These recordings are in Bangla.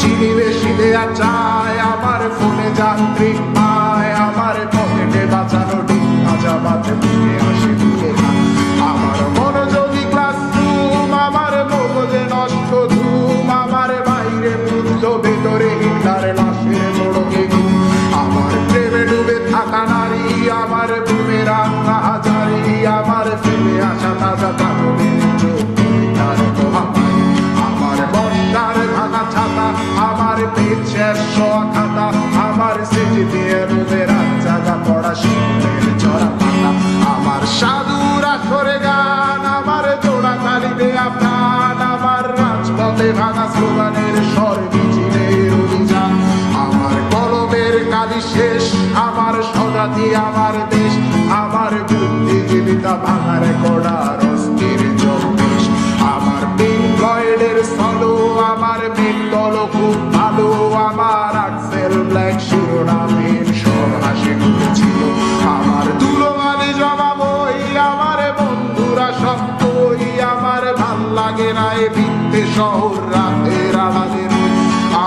চিনি বেশি দেয়া চায় আমার ফোনে যান্ত্রিক পায়, আমার পকেটে বাঁচানো ডিম ভাজা বাজে মুখে আসে দিয়ে আমার মনোযোগী ক্লাসরুম আমার মগজে নষ্ট ধুম, আমার বাইরে মুগ্ধ ভেতরে হিন্দারে লাশের মোড়কে ঘুম। আমার প্রেমে ডুবে থাকা নারী, আমার আমার ভাঙা অভিযান। আমার কলমের কালি শেষ, আমার স্বজাতি, আমার দেশ, আমার বুদ্ধিজীবিতা ভাঙার কড়ার লাগে বিদ্যে শহর রাতের আড়ালে।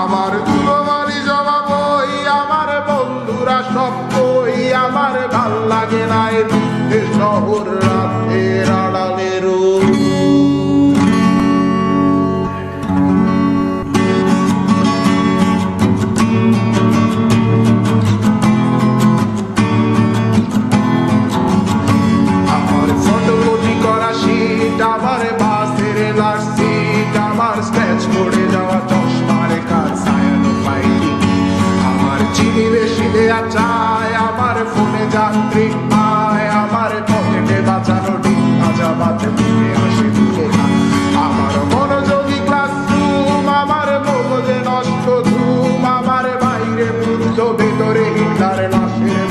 আমার দুলোমালি জমা বই, আমার বন্ধুরা সব বই, আমার ভালো লাগে নাই বিদ্যে শহর রাতের আড়ালে চায় আমার ফোনে যান্ত্রিক পায় আমার পকেটে বাঁচানো ডিম ভাজা বাতে মুখে হাসি মুখে খায়। আমার মনোযোগী ক্লাসরুম আমার মগজে নষ্ট ধুম, আমার বাইরে বুদ্ধ ভেতরে হিটলার লাশের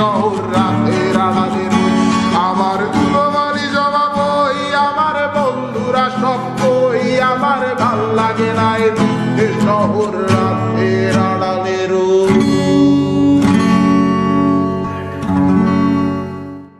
শহর রাতের আড়ালে। আমার দুলোমালি জমা বই, আমার বন্ধুরা সব বই, আমার ভালো লাগে না শহর রাতের